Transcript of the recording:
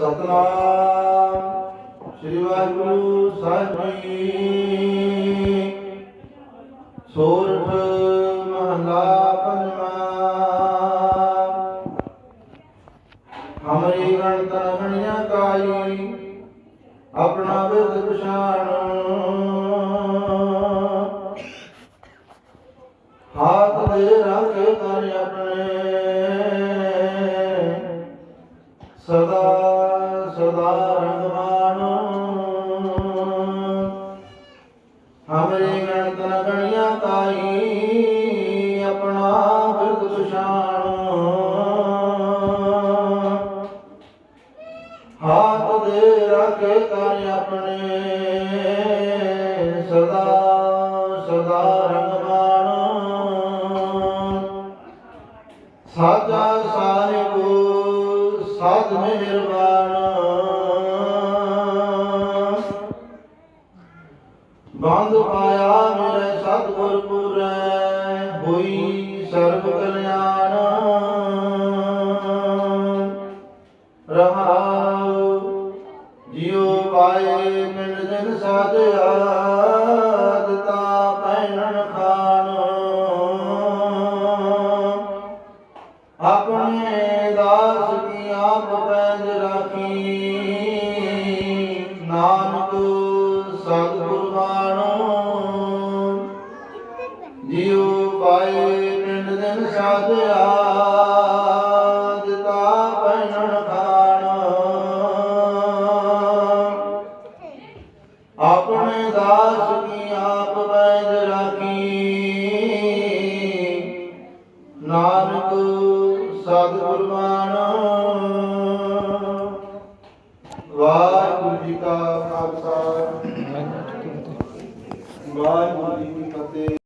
ਸਤਨਾਮ। ਸ੍ਰੀ ਵਾਹਿਗੁਰੂ ਸਾਹਿਬ ਜੀ। ਸੋਰਠ ਮਹਲਾ ਪੰਜਵਾਂ। ਹਮਰੀ ਗਣਤ ਗਣਿਆ ਕਾਈ ਆਪਣਾ ਬਿਰਦ ਪਛਾਣ। ਹਾਥ ਦੇ ਰੰਗ ਕਰ ਆਪਣੇ। ਸਦਾ ਸਦਾ ਰੰਗਮਾਨ ਤਾਈ ਆਪਣਾ ਬਿਰਦ ਦੇ ਰੱਖ ਕਰ ਆਪਣੇ ਸਦਾ ਸਦਾ ਰੰਗਮਾਨ ਸਾਜਾ ਸਾਹਿਬ ਮਿਹਰਬਾਨ ਬੰਦ ਪਾਇਆ ਮੇਰੇ ਸਤਿਗੁਰ ਪੁਰੈ, ਹੋਈ ਸਰਬ ਕਲਿਆਣ। ਰਹਾਉ, ਜਿਉ ਪਾਏ ਪਿੰਡ ਦਿਨ ਸਾਧਿਆ ਦਿੱਤਾ ਪਹਿਨਣ ਖਾਨ। ਆਪਣੇ ਦਾਸ ਪਿੰਡ ਦਿਨ ਸਾਧਿਆ ਦਿੱਤਾ ਪਹਿਨਣ ਆਪਣੇ ਦਾਸ ਕੀ ਆਪ ਪੈਜ ਰਾਖੀ। ਨਾਨਕ ਸਤਿਗੁਰ ਮਾਨ। ਵਾਹਿਗੁਰੂ ਜੀ ਕਾ ਖਾਲਸਾ। ਵਾਹਿਗੁਰੂ ਜੀ ਕੀ ਫਤਿਹ।